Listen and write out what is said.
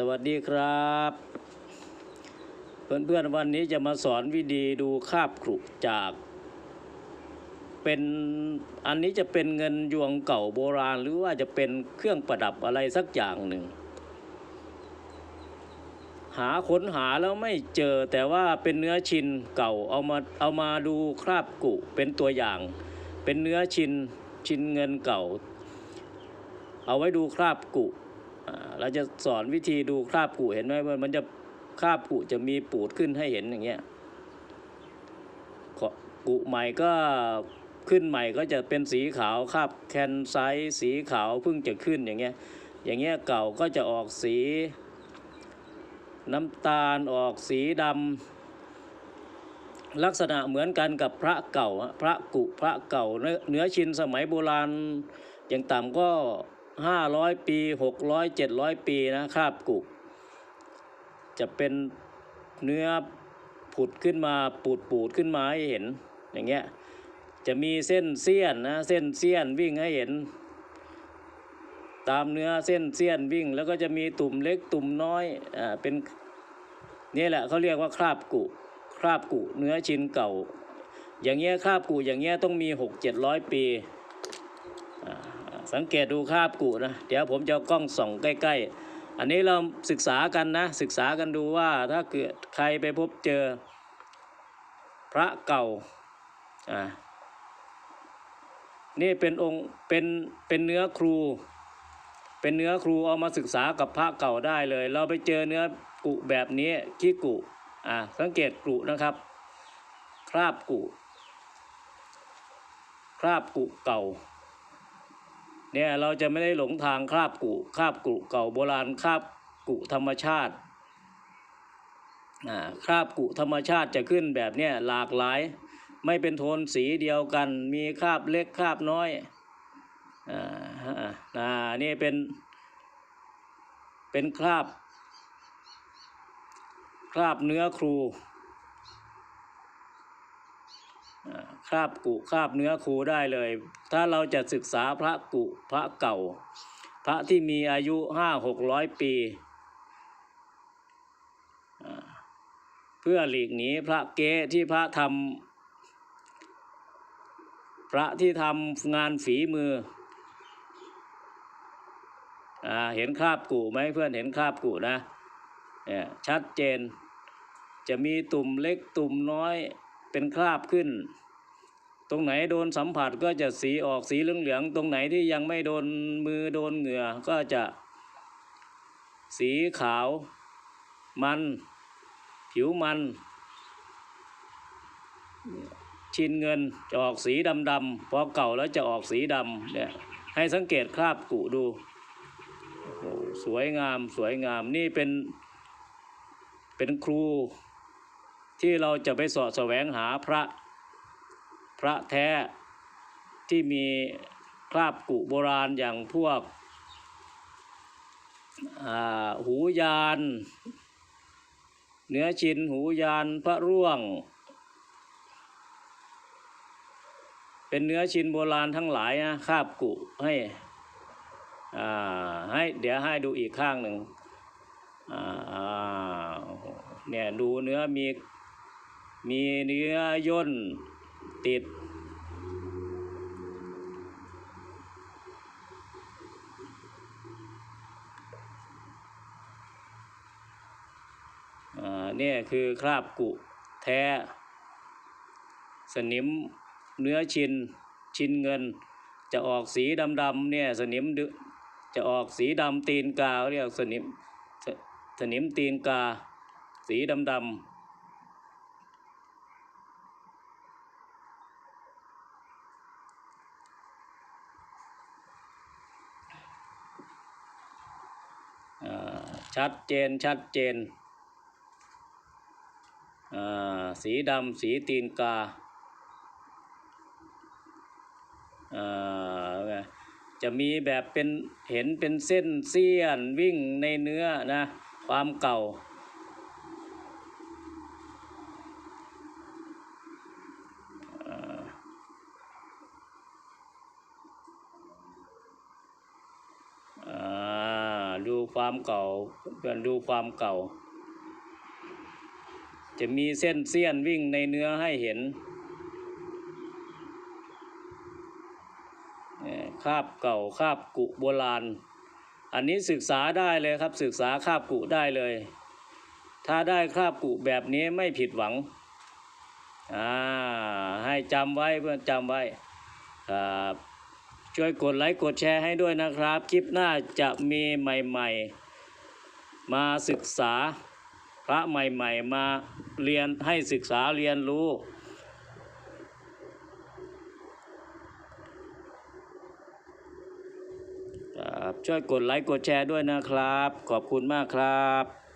สวัสดีครับ เพื่อนๆวันนี้จะมาสอนวิธีดูคาบกรุจาก เป็นอันนี้จะเป็นเงินยวงเก่าโบราณ หรือว่าจะเป็นเครื่องประดับอะไรสักอย่างหนึ่ง หาค้นหาแล้วไม่เจอแต่ว่าเป็นเนื้อชินเก่าเอามาเอามาดูคราบกุเป็นตัวอย่าง เป็นเนื้อชินชินเงินเก่า เอาไว้ดูคราบกุ เราจะสอนวิธีดูคราบกุเห็นไหมว่ามันจะคราบกุจะมีปูดขึ้นให้เห็นอย่างเงี้ยกุใหม่ก็ขึ้นใหม่ก็จะเป็นสีขาวคราบแคนไซต์สีขาวเพิ่งจะขึ้นอย่างเงี้ย อย่างเงี้ยเก่าก็จะออกสีน้ำตาลออกสีดำลักษณะเหมือนกันกับพระเก่าพระกุพระเก่าเนื้อเนื้อชินสมัยโบราณอย่างต่ำก็ ห้าร้อยปีหกร้อยเจ็ดร้อยปีนะคราบกุจะเป็นเนื้อผุดขึ้นมาปูดปูดขึ้นมาให้เห็นอย่างเงี้ยจะมีเส้นเสี้ยนนะเส้นเสี้ยนวิ่งให้เห็น ตามเนื้อเส้นเสี้ยนวิ่ง แล้วก็จะมีตุ่มเล็กตุ่มน้อยอ่าเป็นนี่แหละเขาเรียกว่าคราบกุคราบกุเนื้อชิ้นเก่า อย่างเงี้ยคราบกุอย่างเงี้ยต้องมีหกเจ็ดร้อยปี สังเกตดูคราบกุนะ เดี๋ยวผมจะกล้องส่องใกล้ ๆ อันนี้เราศึกษากันนะ ศึกษากันดูว่าถ้าเกิดใครไปพบเจอ พระเก่าอ่านี่เป็นองค์เป็นเป็นเนื้อครู เป็นเนื้อครูเอามาศึกษากับพระเก่าได้เลย เราไปเจอเนื้อกุแบบนี้ขี้กุอ่าสังเกตกุนะครับ คราบกุคราบกุเก่า เนี่ยเราจะไม่ได้หลงทางคราบกุคราบกุเก่าโบราณคราบกุธรรมชาติอ่าคราบกุธรรมชาติจะขึ้นแบบเนี้ยหลากหลาย ไม่เป็นโทนสีเดียวกัน มีคราบเล็กคราบน้อยอ่าฮะอ่านี่เป็น เป็นคราบ คราบเนื้อครู คราบกุคราบเนื้อครูได้เลย ถ้าเราจะศึกษาพระกุพระเก่า พระที่มีอายุห้าหกร้อยปี เพื่อหลีกหนีพระเก๊ที่พระทำพระที่ทำงานฝีมืออ่าเห็นคราบกูไหมเพื่อนเห็นคราบกูนะเนี่ยชัดเจนจะมีตุ่มเล็กตุ่มน้อย เป็นคราบขึ้น ตรงไหนโดนสัมผัสก็จะสีออกสีเหลืองๆตรงไหนที่ยังไม่โดนมือโดนเหงื่อก็จะสีขาว มัน ผิวมัน ชินเงินจะออกสีดำๆพอเก่าแล้วจะออกสีดำเนี่ยให้สังเกตคราบกุดู สวยงามสวยงามนี่เป็นเป็นครู ที่เราจะไปสาะแสวงหาพระพระแท้ที่มีคราบกุโบราณอย่างพวกหูยาน เนื้อชินหูยานพระร่วง เป็นเนื้อชินโบราณทั้งหลายนะคราบกุให้อ่าให้เดี๋ยวให้ดูอีกข้างหนึ่งอ่าเนี่ยดูเนื้อมี มีเนื้อย่นติดเนี่ยคือคราบกุแท้ สนิมเนื้อชิน ชินเงิน จะออกสีดำๆเนี่ยสนิมจะออกสีดำตีนกาเขาเรียกสนิมสสนิมตีนกา สีดำๆอ่า ชัดเจนชัดเจนสีดำสีตีนกาจะมีแบบเป็นเห็นเป็นเส้นเสี้ยนวิ่งในเนื้อนะความเก่าอ่าอ่าดู ความเก่าเพื่อนดูความเก่า จะมีเส้นเสี้ยนวิ่งในเนื้อให้เห็นคาบเก่าคาบกุโบราณ อันนี้ศึกษาได้เลยครับศึกษาคาบกุได้เลย ถ้าได้คาบกุแบบนี้ไม่ผิดหวังอ่าให้จำไว้เพื่อนจำไว้ครับ ช่วยกดไลค์กดแชร์ให้ด้วยนะครับ คลิปหน้าจะมีใหม่ๆ มาศึกษาพระใหม่ๆ มาเรียนให้ศึกษาเรียนรู้ ช่วยกดไลค์กดแชร์ด้วยนะครับ ขอบคุณมากครับ